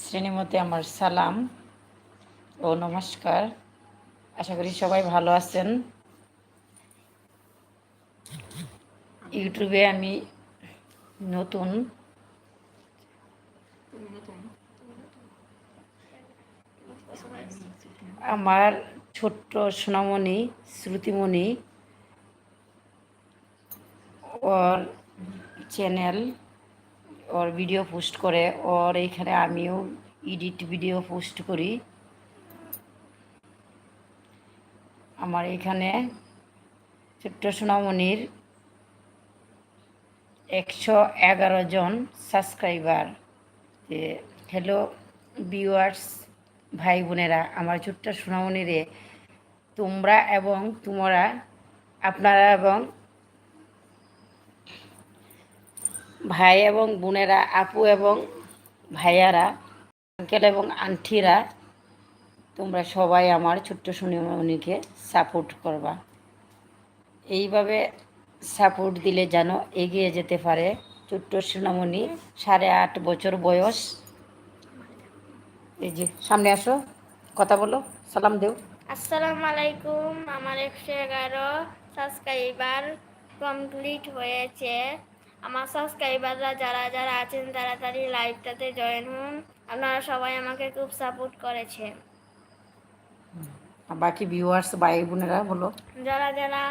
শ্রেণীমতে আমার সালাম ও নমস্কার। আশা করি সবাই ভালো আছেন। ইউটিউবে আমি নতুন আমার ছোট্ট সোনামণি, শ্রুতিমণি ওর চ্যানেল ওর ভিডিও পোস্ট করে, ওর এইখানে আমিও এডিট ভিডিও পোস্ট করি। আমার এখানে ছোট্ট সোনামণির একশো এগারো জন সাবস্ক্রাইবার হ্যালো ভিউয়ার্স ভাই বোনেরা, আমার ছোট্ট সোনামণিরে তোমরা এবং তোমরা, আপনারা এবং ভাই এবং বোনেরা, আপু এবং ভাইয়ারা, আঙ্কেল এবং আন্টিরা, তোমরা সবাই আমার ছোট্ট সোনামণিকে সাপোর্ট করবা। এইভাবে সাপোর্ট দিলে যেন এগিয়ে যেতে পারে ছোট্ট সোনামণি, সাড়ে আট বছর বয়স। এই যে, সামনে আসো, কথা বলো, সালাম দেও। আসসালামু আলাইকুম, আমার একশো এগারো সাবস্ক্রাইবার কমপ্লিট হয়েছে। আমার সাবস্ক্রাইবাররা যারা যারা আছেন তাড়াতাড়ি লাইভটাতে জয়েন হন। আপনারা সবাই আমাকে খুব সাপোর্ট করেছেন। আর বাকি ভিউয়ার্স ভাই বোনেরা বলো। যারা যারা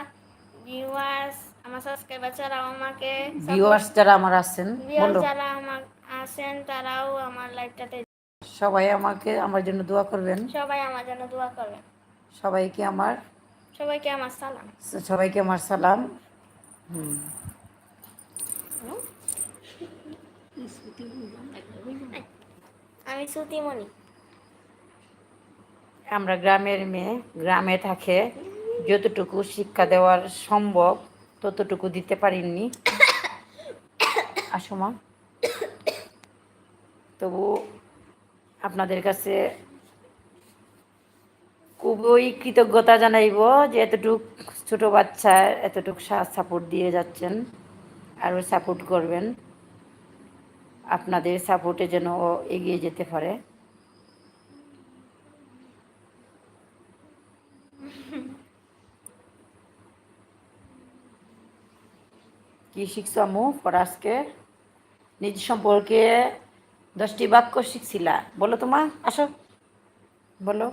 ভিউয়ার্স আমার সাবস্ক্রাইবার ছাড়াও আমাকে ভিউয়ার্স যারা আমার আছেন বলো। যারা আমার আছেন তারাও আমার লাইভটাতে সবাই আমাকে আমার জন্য দোয়া করবেন। সবাই আমার জন্য দোয়া করবেন। সবাইকে আমার সবাইকে আমার সালাম। সবাইকে আমার সালাম। হুম। আমি আমরা গ্রামের মেয়ে, গ্রামে থাকে, যতটুকু শিক্ষা দেওয়ার সম্ভব, ততটুকু দিতে পারিনি। আসো মা। তবু আপনাদের কাছে খুবই কৃতজ্ঞতা জানাইব যে এতটুক ছোট বাচ্চা, এতটুক সাপোর্ট দিয়ে যাচ্ছেন। আরও সাপোর্ট করবেন। আপনাদের সাপোর্টে যেন ও এগিয়ে যেতে পারে। কি শিখছ পড়া আজকে নিজ সম্পর্কে দশটি বাক্য শিখছিলা। বলো তোমা আসো। বলো।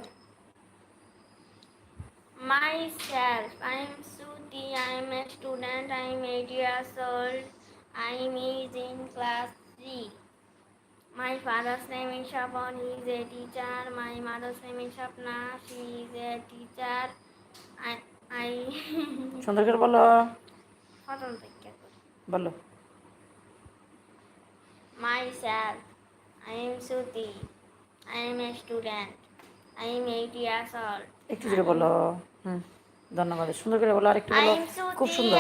Myself, I'm Suti, I'm a student, I'm 8 years old, I'm is in class 3. My father's name is Shaban, he is a teacher, my mother's name is Shapna, she is a teacher. I, I, সুন্দর করে বলো. বলো Myself, I am Suti, I am a student, I am 8 years old. একটু জোরে বলো হুম ধন্যবাদ সুন্দর করে বলো আর একটু বলো খুব সুন্দর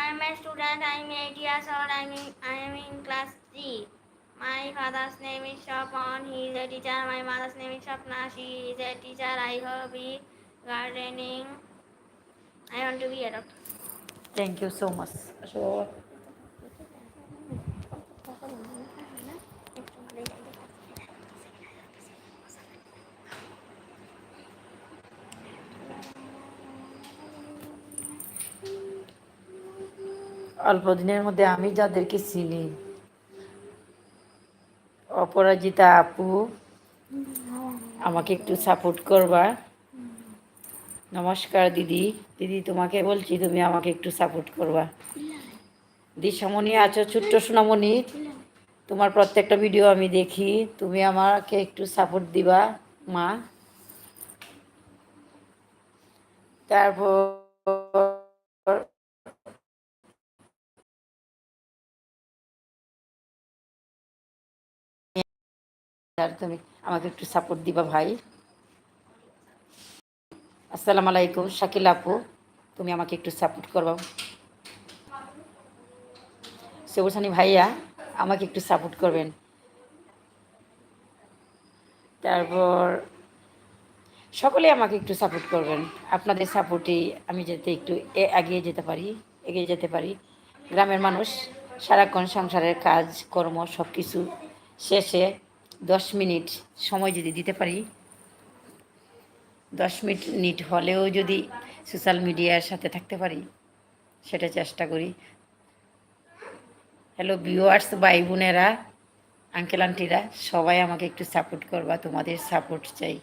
I, am a student. I am 8 years old. I am in, I am in class 3. My father's name is Shapon. He is a teacher. My mother's name is Shapna. She is a teacher. I hobby gardening. I want to be a doctor. You so much আসো অল্প দিনের মধ্যে আমি যাদেরকে চিনি। অপরাজিতা আপু, আমাকে একটু সাপোর্ট করবা। নমস্কার দিদি। দিদি, তোমাকে বলছি তুমি আমাকে একটু সাপোর্ট করবা। দিশামণি আছো, ছোট্ট সোনামণি। তোমার প্রত্যেকটা ভিডিও আমি দেখি। তুমি আমাকে একটু সাপোর্ট দিবা, মা। তারপর আর তুমি আমাকে একটু সাপোর্ট দিবা ভাই। আসসালামু আলাইকুম, শাকিল আপু, তুমি আমাকে একটু সাপোর্ট করবা। সেবসানি ভাইয়া, আমাকে একটু সাপোর্ট করবেন। তারপর সকলে আমাকে একটু সাপোর্ট করবেন। আপনাদের সাপোর্টে আমি যাতে একটু এগিয়ে যেতে পারি, এগিয়ে যেতে পারি। গ্রামের মানুষ সারাক্ষণ সংসারের কাজ, কর্ম সব কিছু শেষে দশ মিনিট সময় যদি দিতে পারি, দশ মিনিট হলেও যদি সোশ্যাল মিডিয়ার সাথে থাকতে পারি, সেটা চেষ্টা করি। হ্যালো ভিউয়ার্স ভাই বোনেরা আঙ্কেল আন্টিরা সবাই আমাকে একটু সাপোর্ট করবা, তোমাদের সাপোর্ট চাই।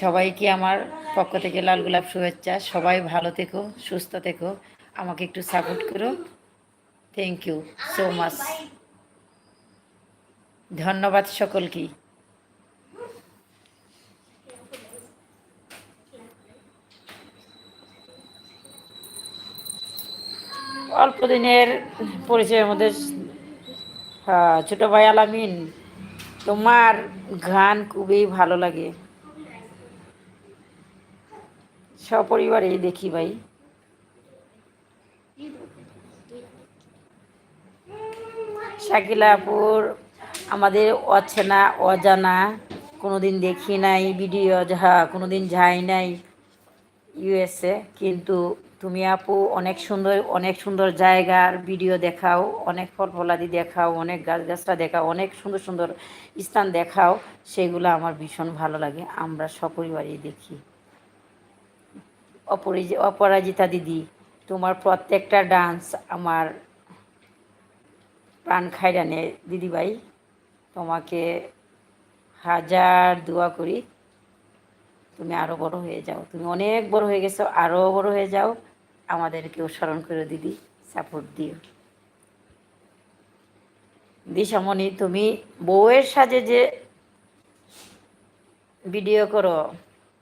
সবাইকে আমার পক্ষ থেকে লাল গোলাপ শুভেচ্ছা। সবাই ভালো থেকো, সুস্থ থেকো, আমাকে একটু সাপোর্ট করো। থ্যাংক ইউ সো মাচ ধন্যবাদ সকলকে। অল্প দিনের পরিচয়ের মধ্যে ছোট ভাই আলামিন, তোমার গান খুবই ভালো লাগে। সপরিবারেই দেখি ভাই। শাকিলাপুর আমাদের অচেনা, অজানা, কোনোদিন দেখি নাই, ভিডিও হ্যাঁ কোনোদিন যাই নাই ইউএসএ। কিন্তু তুমি আপু অনেক সুন্দর অনেক সুন্দর জায়গার ভিডিও দেখাও, অনেক ফল ফলাদি দেখাও, অনেক গাছ গাছটা দেখাও, অনেক সুন্দর সুন্দর স্থান দেখাও। সেগুলো আমার ভীষণ ভালো লাগে। আমরা সপরিবারেই দেখি। অপরিজ অপরাজিতা দিদি তোমার প্রত্যেকটা ডান্স আমার প্রাণ খাইরানে দিদিভাই। তোমাকে হাজার দোয়া করি, তুমি আরও বড় হয়ে যাও। তুমি অনেক বড় হয়ে গেছো আরও বড় হয়ে যাও। আমাদেরকেও স্মরণ করে দিদি সাপোর্ট দিও। দিশামণি, তুমি বউয়ের সাজে যে ভিডিও করো,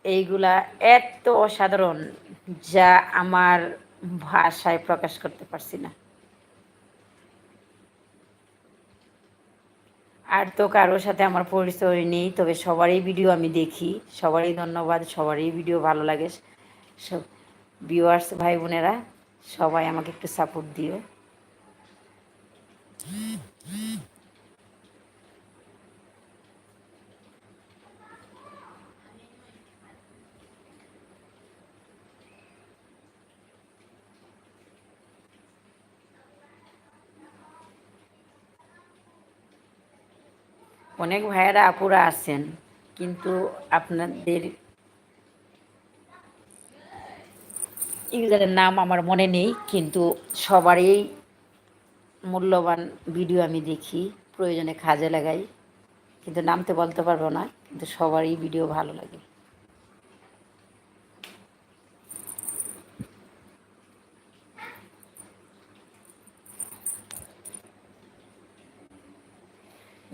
এইগুলা এত অসাধারণ, যা আমার ভাষায় প্রকাশ করতে পারছি না। আর তো কারোর সাথে আমার পরিচয় নেই, তবে সবারই ভিডিও আমি দেখি। সবারই ধন্যবাদ, সবারই ভিডিও ভালো লাগে। সব ভিউয়ার্স ভাই বোনেরা, সবাই আমাকে একটু সাপোর্ট দিও। অনেক ভাইয়েরা আপুরা আছেন, কিন্তু আপনাদের ইউজারের নাম আমার মনে নেই, কিন্তু সবারই মূল্যবান ভিডিও আমি দেখি, প্রয়োজনে কাজে লাগাই। কিন্তু নামতে বলতে পারব না, কিন্তু সবারই ভিডিও ভালো লাগে।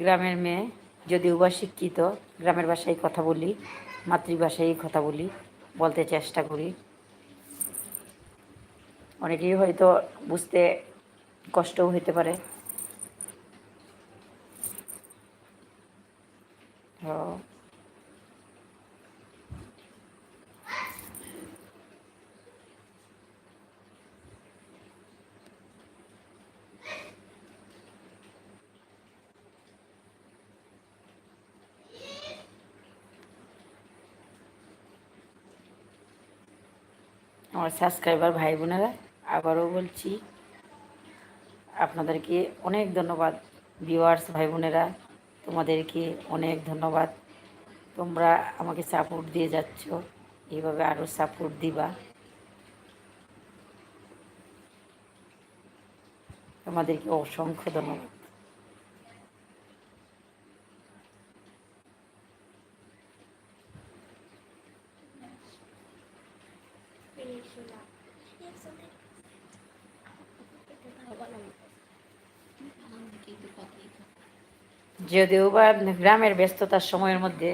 গ্রামের মেয়ে, যদি বা শিক্ষিত গ্রামের ভাষায় কথা বলি, মাতৃভাষায় কথা বলি, বলতে চেষ্টা করি। অনেকেই হয়তো বুঝতে কষ্টও হইতে পারে। তো আমার সাবস্ক্রাইবার ভাই বোনেরা, আবারও বলছি, আপনাদেরকে অনেক ধন্যবাদ ভিউয়ার্স ভাই বোনেরা, তোমাদেরকে অনেক ধন্যবাদ। তোমরা আমাকে সাপোর্ট দিয়ে যাচ্ছ, এইভাবে আরও সাপোর্ট দিবা। তোমাদেরকে অসংখ্য ধন্যবাদ। যদিও বা গ্রামের ব্যস্ততার সময়ের মধ্যে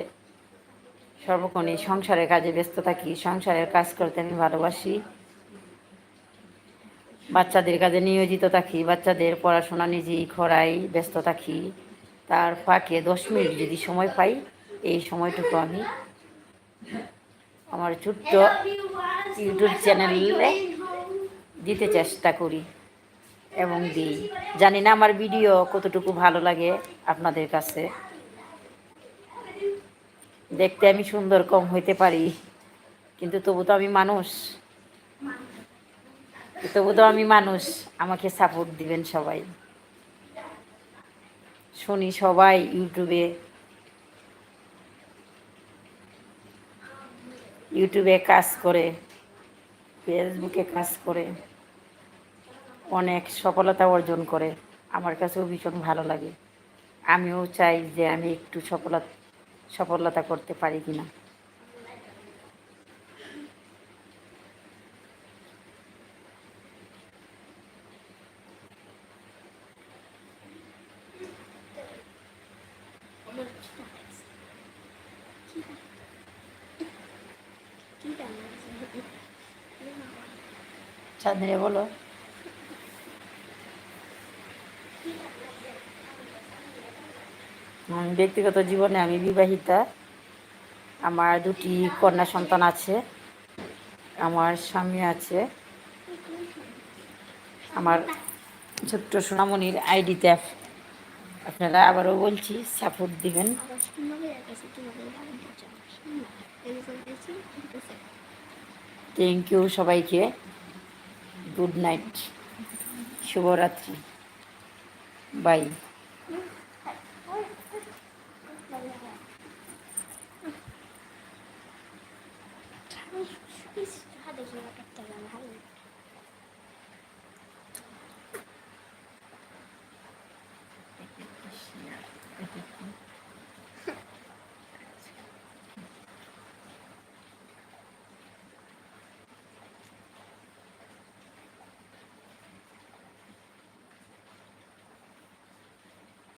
সর্বক্ষণই সংসারের কাজে ব্যস্ত থাকি, সংসারের কাজ করতে আমি ভালোবাসি। বাচ্চাদের কাজে নিয়োজিত থাকি, বাচ্চাদের পড়াশোনা নিজেই খরাই ব্যস্ত থাকি। তার ফাঁকে দশ মিনিট যদি সময় পাই, এই সময়টুকু আমি আমার ছোট্ট ইউটিউব চ্যানেলে দিতে চেষ্টা করি। এবং দিই। জানি না আমার ভিডিও কতটুকু ভালো লাগে আপনাদের কাছে। দেখতে আমি সুন্দর কম হইতে পারি, কিন্তু তবু তো আমি মানুষ। তবু তো আমি মানুষ, আমাকে সাপোর্ট দিবেন সবাই। শুনি সবাই ইউটিউবে। ইউটিউবে কাজ করে, ফেসবুকে কাজ করে। অনেক সফলতা অর্জন করে। আমার কাছেও ভীষণ ভালো লাগে। আমিও চাই যে আমি একটু সফলতা সফলতা করতে পারি কিনা। চাঁদনি বলো। ব্যক্তিগত জীবনে আমি বিবাহিতা। আমার দুটি কন্যা সন্তান আছে। আমার স্বামী আছে। আমার ছোট্ট সোনামণির আইডিতে আপনারা আবারও বলছি, সাপোর্ট দিবেন। থ্যাংক ইউ সবাইকে। গুড নাইট শুভরাত্রি। বাই